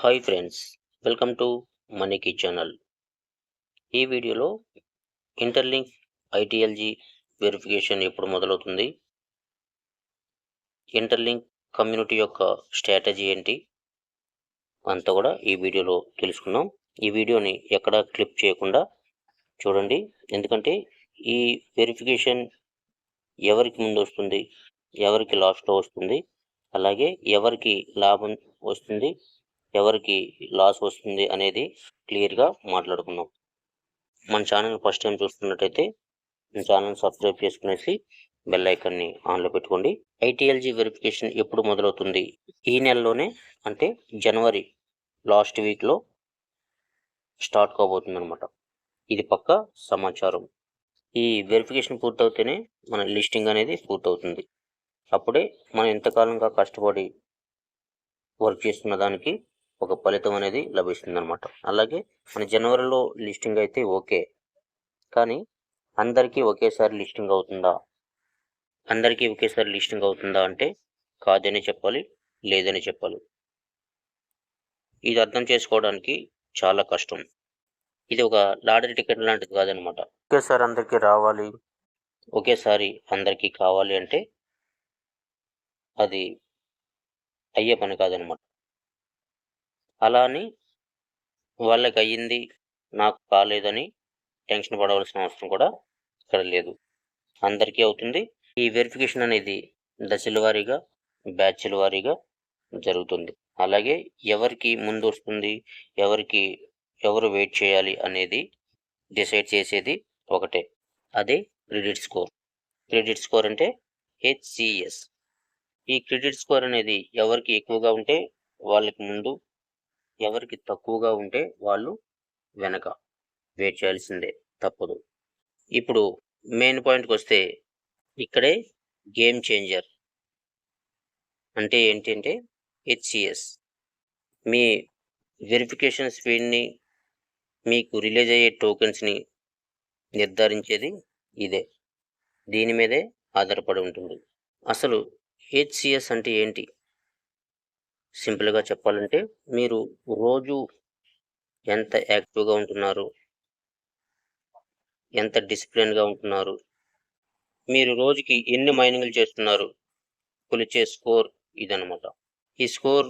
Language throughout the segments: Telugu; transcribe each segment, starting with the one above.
హాయ్ ఫ్రెండ్స్ వెల్కమ్ టు మనీకి ఛానల్ ఈ వీడియోలో ఇంటర్లింక్ ఐటీఎల్జీ వెరిఫికేషన్ ఎప్పుడు మొదలవుతుంది? ఇంటర్లింక్ కమ్యూనిటీ యొక్క స్ట్రాటజీ ఏంటి? అంతా కూడా ఈ వీడియోలో తెలుసుకుందాం. ఈ వీడియోని ఎక్కడ క్లిప్ చేయకుండా చూడండి. ఎందుకంటే ఈ వెరిఫికేషన్ ఎవరికి ముందు వస్తుంది? ఎవరికి లాస్ట్లో వస్తుంది? అలాగే ఎవరికి లాభం వస్తుంది? ఎవరికి లాస్ వస్తుంది అనేది క్లియర్గా మాట్లాడుకుందాం. మన ఛానల్ ఫస్ట్ టైం చూస్తున్నట్టయితే మన ఛానల్ సబ్స్క్రైబ్ చేసుకునేసి బెల్ ఐకాన్ని ఆన్లో పెట్టుకోండి. ఐటీఎల్జీ వెరిఫికేషన్ ఎప్పుడు మొదలవుతుంది? ఈ నెలలోనే అంటే జనవరి లాస్ట్ వీక్లో స్టార్ట్ కాబోతుంది అనమాట ఇది పక్క సమాచారం. ఈ వెరిఫికేషన్ పూర్తవుతేనే మన లిస్టింగ్ అనేది పూర్తవుతుంది. అప్పుడే మనం ఎంతకాలంగా కష్టపడి వర్క్ చేస్తున్న దానికి ఒక ఫలితం అనేది లభిస్తుంది అనమాట అలాగే మన జనవరిలో లిస్టింగ్ అయితే ఓకే. కానీ అందరికీ ఒకేసారి లిస్టింగ్ అవుతుందా? అందరికీ ఒకేసారి లిస్టింగ్ అవుతుందా అంటే కాదని చెప్పాలి లేదని చెప్పాలి. ఇది అర్థం చేసుకోవడానికి చాలా కష్టం. ఇది ఒక లాటరీ టికెట్ లాంటిది కాదనమాట ఒకేసారి అందరికీ రావాలి. ఒకేసారి అందరికీ కావాలి అంటే అది అయ్యే పని కాదనమాట అలా అని వాళ్ళకి అయ్యింది నాకు కాలేదని టెన్షన్ పడవలసిన అవసరం కూడా ఇక్కడ లేదు. అందరికీ అవుతుంది. ఈ వెరిఫికేషన్ అనేది దశల వారీగా బ్యాచ్ల వారీగా జరుగుతుంది. అలాగే ఎవరికి ముందు వస్తుంది ఎవరికి ఎవరు వెయిట్ చేయాలి అనేది డిసైడ్ చేసేది ఒకటే. అదే క్రెడిట్ స్కోర్ క్రెడిట్ స్కోర్ అంటే హెచ్సిఎస్ ఈ క్రెడిట్ స్కోర్ అనేది ఎవరికి ఎక్కువగా ఉంటే వాళ్ళకి ముందు ఎవరికి తక్కువగా ఉంటే వాళ్ళు వెనక వెయిట్ చేయాల్సిందే తప్పదు. ఇప్పుడు మెయిన్ పాయింట్కి వస్తే ఇక్కడే గేమ్ చేంజర్ అంటే ఏంటంటే హెచ్సిఎస్ మీ వెరిఫికేషన్ స్పీడ్ని మీకు రిలీజ్ అయ్యే టోకెన్స్ని నిర్ధారించేది ఇదే. దీని మీదే ఆధారపడి ఉంటుంది. అసలు హెచ్సిఎస్ అంటే ఏంటి? సింపుల్గా చెప్పాలంటే మీరు రోజు ఎంత యాక్టివ్గా ఉంటున్నారు? ఎంత డిసిప్లిన్గా ఉంటున్నారు? మీరు రోజుకి ఎన్ని మైనింగ్లు చేస్తున్నారు? కొలిచే స్కోర్ ఇదనమాట ఈ స్కోర్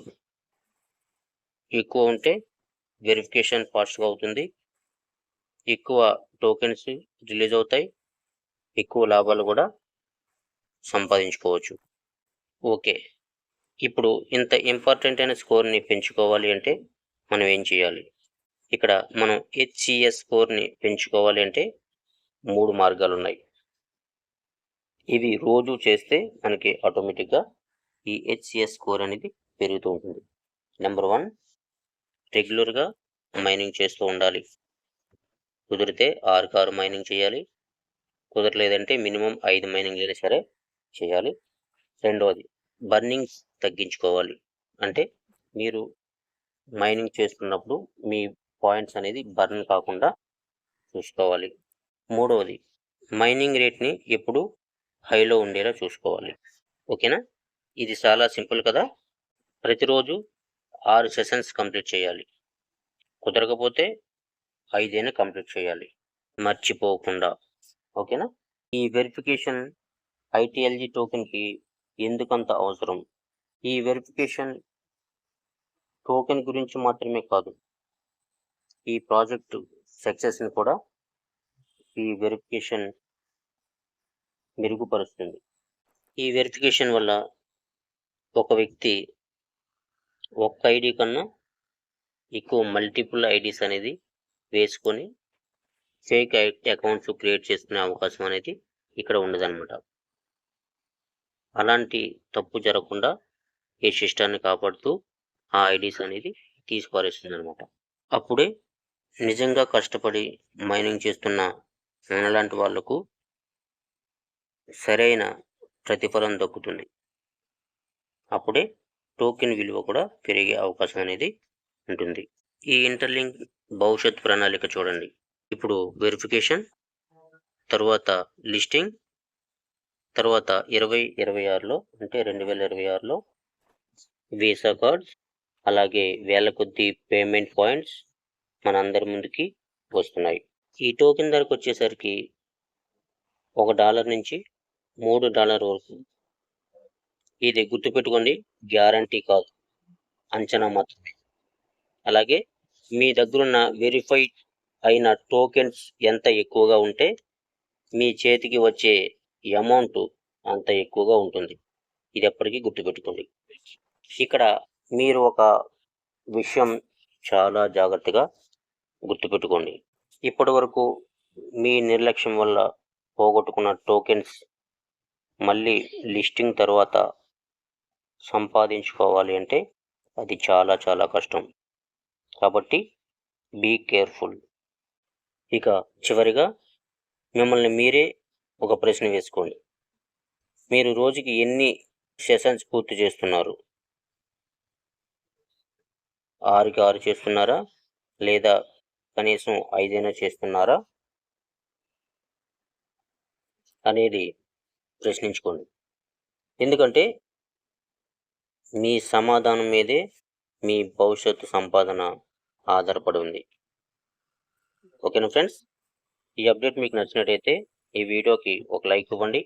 ఎక్కువ ఉంటే వెరిఫికేషన్ ఫాస్ట్గా అవుతుంది. ఎక్కువ టోకెన్స్ రిలీజ్ అవుతాయి. ఎక్కువ లాభాలు కూడా సంపాదించుకోవచ్చు. ఓకే. ఇప్పుడు ఇంత ఇంపార్టెంట్ అయిన స్కోర్ని పెంచుకోవాలి అంటే మనం ఏం చేయాలి? ఇక్కడ మనం హెచ్సిఎస్ స్కోర్ని పెంచుకోవాలి అంటే మూడు మార్గాలు ఉన్నాయి ఇవి రోజు చేస్తే మనకి ఆటోమేటిక్గా ఈ హెచ్సిఎస్ స్కోర్ అనేది పెరుగుతూ ఉంటుంది. నెంబర్ వన్ రెగ్యులర్గా మైనింగ్ చేస్తూ ఉండాలి. కుదిరితే ఆరు కారు మైనింగ్ చేయాలి. కుదరలేదంటే మినిమం ఐదు మైనింగ్ అయినా సరే చేయాలి. రెండవది బర్నింగ్ తగ్గించుకోవాలి. అంటే మీరు మైనింగ్ చేస్తున్నప్పుడు మీ పాయింట్స్ అనేది బర్న్ కాకుండా చూసుకోవాలి. మూడవది మైనింగ్ రేట్ని ఎప్పుడు హైలో ఉండేలా చూసుకోవాలి. ఓకేనా? ఇది చాలా సింపుల్ కదా? ప్రతిరోజు ఆరు సెషన్స్ కంప్లీట్ చేయాలి. కుదరకపోతే ఐదైనా కంప్లీట్ చేయాలి. మర్చిపోకుండా. ఓకేనా? ఈ వెరిఫికేషన్ ఐటీఎల్జీ టోకెన్కి ఎందుకంత అవసరం? ఈ వెరిఫికేషన్ టోకెన్ గురించి మాత్రమే కాదు. ఈ ప్రాజెక్ట్ సక్సెస్ని కూడా ఈ వెరిఫికేషన్ మెరుగుపరుస్తుంది. ఈ వెరిఫికేషన్ వల్ల ఒక వ్యక్తి ఒక్క ఐడి కన్నా ఎక్కువ మల్టిపుల్ ఐడీస్ అనేది వేసుకొని ఫేక్ అకౌంట్స్ క్రియేట్ చేసుకునే అవకాశం అనేది ఇక్కడ ఉండదన్నమాట. అలాంటి తప్పు జరగకుండా ఈ సిస్టాన్ని కాపాడుతూ ఆ ఐడీస్ అనేది తీసుకువరేస్తుంది అనమాట అప్పుడే నిజంగా కష్టపడి మైనింగ్ చేస్తున్న మనలాంటి వాళ్ళకు సరైన ప్రతిఫలం దక్కుతుంది. అప్పుడే టోకెన్ విలువ కూడా పెరిగే అవకాశం అనేది ఉంటుంది. ఈ ఇంటర్లింక్ భవిష్యత్ ప్రణాళిక చూడండి. ఇప్పుడు వెరిఫికేషన్ తర్వాత లిస్టింగ్ తర్వాత ఇరవై ఇరవై ఆరులో అంటే రెండు వేల ఇరవై ఆరులో వీసా కార్డ్స్ అలాగే వేల కొద్ది పేమెంట్ పాయింట్స్ మన అందరి ముందుకి వస్తున్నాయి. ఈ టోకెన్ ధరకు వచ్చేసరికి ఒక డాలర్ నుంచి మూడు డాలర్ వరకు. ఇది గుర్తుపెట్టుకోండి గ్యారంటీ కాదు అంచనా మాత్రమే. అలాగే మీ దగ్గరున్న వెరిఫైడ్ అయిన టోకెన్స్ ఎంత ఎక్కువగా ఉంటే మీ చేతికి వచ్చే అమౌంట్ అంత ఎక్కువగా ఉంటుంది. ఇది ఎప్పటికీ గుర్తుపెట్టుకోండి. ఇక్కడ మీరు ఒక విషయం చాలా జాగ్రత్తగా గుర్తుపెట్టుకోండి. ఇప్పటి వరకు మీ నిర్లక్ష్యం వల్ల పోగొట్టుకున్న టోకెన్స్ మళ్ళీ లిస్టింగ్ తర్వాత సంపాదించుకోవాలి అంటే అది చాలా చాలా కష్టం. కాబట్టి బీ కేర్ఫుల్ ఇక చివరిగా మిమ్మల్ని మీరే ఒక ప్రశ్న వేసుకోండి. మీరు రోజుకి ఎన్ని సెషన్స్ పూర్తి చేస్తున్నారు? ఆరుకి ఆరు చేస్తున్నారా? లేదా కనీసం ఐదైనా చేస్తున్నారా? అనేది ప్రశ్నించుకోండి. ఎందుకంటే మీ సమాధానం మీదే మీ భవిష్యత్తు సంపాదన ఆధారపడి ఉంది. ఓకేనా ఫ్రెండ్స్? ఈ అప్డేట్ మీకు నచ్చినట్టయితే ఈ వీడియోకి ఒక లైక్ ఇవ్వండి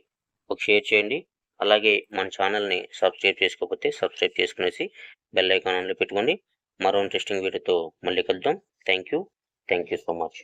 ఒక షేర్ చేయండి అలాగే మన ఛానల్ని సబ్స్క్రైబ్ చేసుకోకపోతే సబ్స్క్రైబ్ చేసుకునేసి బెల్ ఐకాన్ ఆన్లో పెట్టుకోండి. మరో ఇంట్రెస్టింగ్ వీడియోతో మళ్ళీ కలుద్దాం. Thank you thank you so much